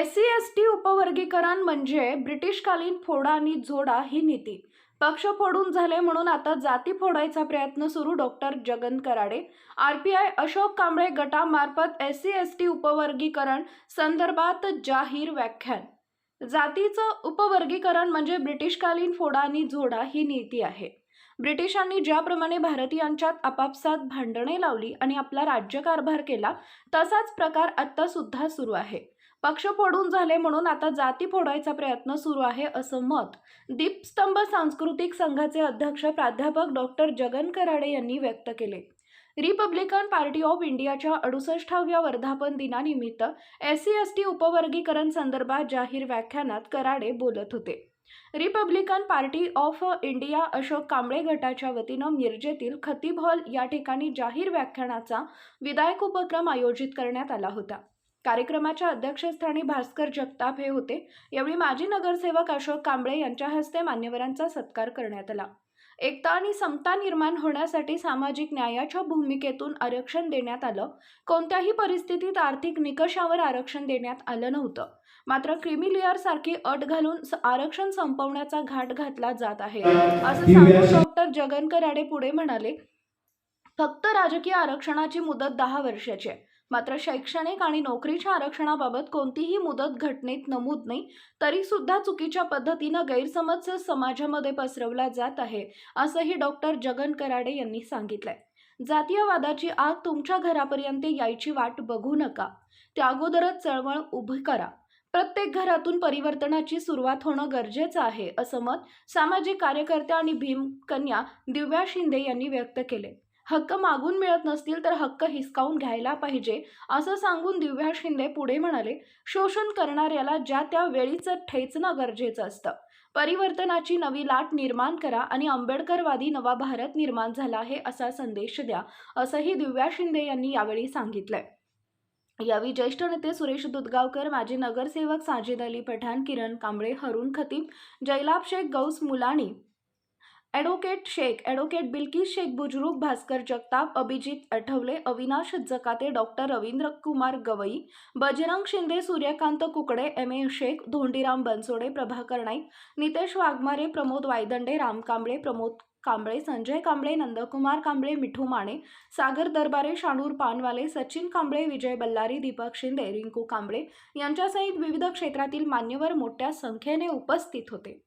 S C S T उपवर्गीकरण म्हणजे ब्रिटिशकालीन फोडा आणि जोडा ही नीती. पक्ष फोडून झाले म्हणून आता जाती फोडायचा प्रयत्न सुरू doctor Jagan Karade. R P I Ashok Kamble गटामार्फत एस सी एस टी उपवर्गीकरण संदर्भात जाहीर व्याख्यान. जातीचं उपवर्गीकरण म्हणजे ब्रिटिशकालीन फोडा आणि जोडा ही नीती आहे. ब्रिटिशांनी ज्याप्रमाणे भारतीयांच्यात आपापसात भांडणे लावली आणि आपला राज्यकारभार केला तसाच प्रकार आत्तासुद्धा सुरू आहे. पक्ष फोडून झाले म्हणून आता जाती फोडायचा प्रयत्न सुरू आहे असं मत दीपस्तंभ सांस्कृतिक संघाचे अध्यक्ष प्राध्यापक डॉक्टर जगन कराडे यांनी व्यक्त केले. रिपब्लिकन पार्टी ऑफ इंडियाच्या अडुसष्टाव्या वर्धापन दिनानिमित्त एस सी एस टी उपवर्गीकरण संदर्भात जाहीर व्याख्यानात कराडे बोलत होते. Republican Party of India Ashok Kamble गटाच्या वतीनं मिरजेतील खतीब हॉल या ठिकाणी जाहीर व्याख्यानाचा विधायक उपक्रम आयोजित करण्यात आला होता. कार्यक्रमाच्या अध्यक्षस्थानी भास्कर जगताप हे होते. यावेळी माजी नगरसेवक अशोक कांबळे यांच्या हस्ते मान्यवरांचा सत्कार करण्यात आला. एकता आणि समता निर्माण होण्यासाठी सामाजिक न्यायाच्या भूमिकेतून आरक्षण देण्यात आलं. कोणत्याही परिस्थितीत आर्थिक निकषावर आरक्षण देण्यात आलं नव्हतं. मात्र क्रिमिलिअर सारखी अट घालून आरक्षण संपवण्याचा घाट घातला जात आहे. असं सांगून डॉक्टर जगन कराडे पुढे म्हणाले फक्त राजकीय आरक्षणाची मुदत दहा वर्षाची आहे. मात्र शैक्षणिक आणि नोकरीच्या आरक्षणाबाबत कोणतीही मुदत घटनेत नमूद नाही तरी सुद्धा चुकीच्या पद्धतीनं गैरसमज समाजामध्ये पसरवला जात आहे असंही डॉक्टर जगन कराडे यांनी सांगितलंय. जातीयवादाची आग तुमच्या घरापर्यंत यायची वाट बघू नका. त्या अगोदरच चळवळ उभी करा. प्रत्येक घरातून परिवर्तनाची सुरुवात होणं गरजेचं आहे असं मत सामाजिक कार्यकर्त्या आणि भीमकन्या दिव्या शिंदे यांनी व्यक्त केले हक्क मागून मिळत नसतील तर हक्क हिसकावून घ्यायला पाहिजे असं सांगून दिव्या शिंदे पुढे म्हणाले. शोषण करणाऱ्याला ज्या त्या वेळीचं ठेचणं गरजेचं असतं. परिवर्तनाची नवी लाट निर्माण करा आणि आंबेडकरवादी नवा भारत निर्माण झाला आहे असा संदेश द्या असंही दिव्या शिंदे यांनी यावेळी सांगितलंय. यावेळी ज्येष्ठ नेते सुरेश दुधगावकर माजी नगरसेवक Sajid Ali Pathan Kiran Kamble Harun Khatib Jailab Shaikh Gaus Mulani advocate Shaikh advocate Bilkis Shaikh Bujruk Bhaskar Jagtap Abhijit Athawale Avinash Jakate doctor Ravindra Kumar Gawai Bajrang Shinde Suryakant Kukde M A Shaikh Dhondiram Bansode Prabhakar Naik Nitesh Waghmare Pramod Waydande Ram Kamble Pramod Kamble Sanjay Kamble Nandkumar Kamble Mithu Mane Sagar Darbare Shanur Panwale Sachin Kamble Vijay Ballari Deepak Shinde Rinku Kamble यांच्यासहित विविध क्षेत्रातील मान्यवर मोठ्या संख्येने उपस्थित होते.